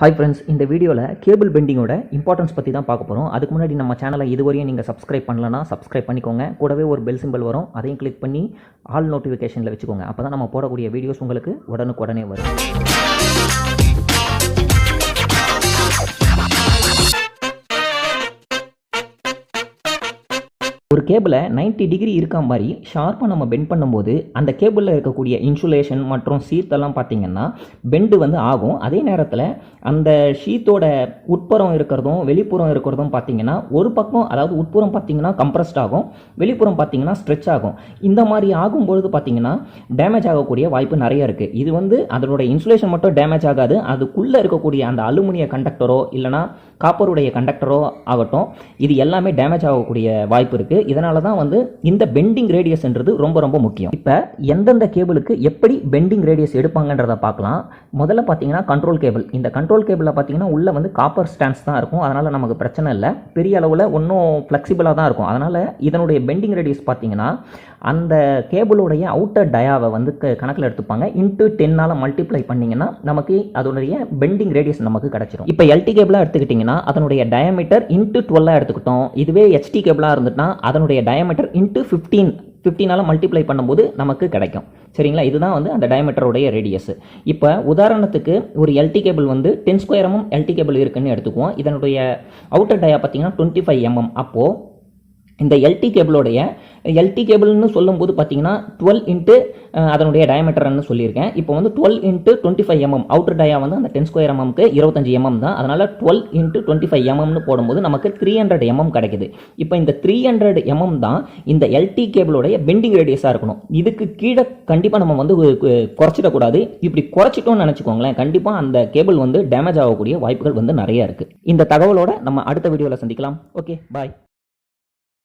Hi friends இந்த வீடியோவில் cable பெண்டிங்கோட importance பற்றி தான் பார்க்க போகிறோம் அதுக்கு முன்னாடி நம்ம சேனலை இதுவரையும் நீங்கள் சப்ஸ்கிரைப் பண்ணலன்னா சப்ஸ்கிரைப் பண்ணிக்கோங்க. கூடவே ஒரு பெல் சிம்பிள் வரும். அதையும் கிளிக் பண்ணி ஆல் நோட்டிஃபிகேஷனில் வச்சுக்கோங்க. அப்போ தான் நம்ம போடக்கூடிய வீடியோஸ் உங்களுக்கு உடனுக்குடனே வரும். கேபிளை 90 டிகிரி இருக்க மாதிரி ஷார்ப்பாக நம்ம பெண்ட் பண்ணும்போது அந்த கேபிளில் இருக்கக்கூடிய இன்சுலேஷன் மற்றும் சீத்தெல்லாம் பார்த்தீங்கன்னா பெண்டு வந்து ஆகும். அதே நேரத்தில் அந்த ஷீத்தோட உட்புறம் இருக்கிறதும் வெளிப்புறம் இருக்கிறதும் பார்த்தீங்கன்னா ஒரு பக்கம் அதாவது உட்புறம் பார்த்தீங்கன்னா கம்ப்ரஸ்ட் ஆகும் வெளிப்புறம் பார்த்தீங்கன்னா ஸ்ட்ரெச் ஆகும். இந்த மாதிரி ஆகும்பொழுது பார்த்தீங்கன்னா டேமேஜ் ஆகக்கூடிய வாய்ப்பு நிறைய இருக்குது இது வந்து அதனோட இன்சுலேஷன் மட்டும் டேமேஜ் ஆகாது. அதுக்குள்ளே இருக்கக்கூடிய அந்த அலுமினிய கண்டக்டரோ இல்லைனா காப்பருடைய கண்டக்டரோ ஆகட்டும் இது எல்லாமே டேமேஜ் ஆகக்கூடிய வாய்ப்பு இருக்குது இதனால தான் வந்து இந்த பெண்டிங் ரேடியஸ்ன்றது ரொம்ப ரொம்ப முக்கியம். இப்போ எந்தெந்த கேபிளுக்கு எப்படி பெண்டிங் ரேடியஸ் எடுப்பாங்கன்றதை பார்க்கலாம். முதல்ல பார்த்தீங்கன்னா கண்ட்ரோல் கேபிள் இந்த கண்ட்ரோல் கேபிளில் பார்த்தீங்கன்னா உள்ளே வந்து காப்பர் ஸ்டாண்ட்ஸ் தான் இருக்கும். அதனால் நமக்கு பிரச்சனை இல்லை. பெரிய அளவில் ஒன்றும் ஃப்ளெக்சிபிளாக தான் இருக்கும். அதனால் இதனுடைய பெண்டிங் ரேடியஸ் பார்த்தீங்கன்னா அந்த கேபிளுடைய அவுட்டர் டயாவை வந்து க- கணக்கில் எடுத்துப்பாங்க. இன்ட்டு டென்னால் மல்டிப்ளை பண்ணிங்கன்னா நமக்கு அதனுடைய பெண்டிங் ரேடியஸ் நமக்கு கிடைச்சிரும். இப்போ எல்டி கேபிளாக எடுத்துக்கிட்டிங்கன்னா அதனுடைய டயமீட்டர் இன்ட்டு டுவெல்லாக எடுத்துக்கிட்டோம். இதுவே ஹெச்டி கேபிளாக இருந்துட்டுனா அதனுடைய டயமீட்டர் இன்ட்டு ஃபிஃப்டீன் ஃபிஃப்டீனால் மல்டிப்ளை பண்ணும்போது நமக்கு கிடைக்கும். சரிங்களா? இதுதான் வந்து அந்த டயமீட்டருடைய ரேடியஸ் இப்போ உதாரணத்துக்கு ஒரு எல்டி கேபிள் வந்து ten square MM LT cable இருக்குன்னு எடுத்துக்குவோம். இதனுடைய அவுட்டர் டயா பார்த்தீங்கன்னா டுவெண்ட்டி ஃபைவ் எம்எம் அப்போது இந்த எல்டி கேபிளோடைய எல்டி கேபிள்னு சொல்லும்போது பார்த்தீங்கன்னா டுவெல் இன்ட்டு அதனுடைய டயமீட்டர்னு சொல்லியிருக்கேன். இப்போ வந்து twelve into twenty five mm outer dia வந்து அந்த டென் ஸ்கொயர் எம்எம்க்கு இருபத்தஞ்சு எம்எம் தான். அதனால் டுவெல் இன்ட்டு டுவெண்ட்டி ஃபைவ் எம்எம்னு போடும்போது நமக்கு த்ரீ ஹண்ட்ரட் எம்எம் கிடைக்குது. இப்போ இந்த த்ரீ ஹண்ட்ரட் எம்எம் தான் இந்த எல்டி கேபிளோடைய பெண்டிங் ரேடியஸாக இருக்கணும். இதுக்கு கீழே கண்டிப்பாக நம்ம வந்து குறைச்சிடக்கூடாது இப்படி குறைச்சிட்டோம்னு நினச்சிக்கோங்களேன் கண்டிப்பாக அந்த கேபிள் வந்து டேமேஜ் ஆகக்கூடிய வாய்ப்புகள் வந்து நிறைய இருக்குது இந்த தகவலோட நம்ம அடுத்த வீடியோவில் சந்திக்கலாம். Okay bye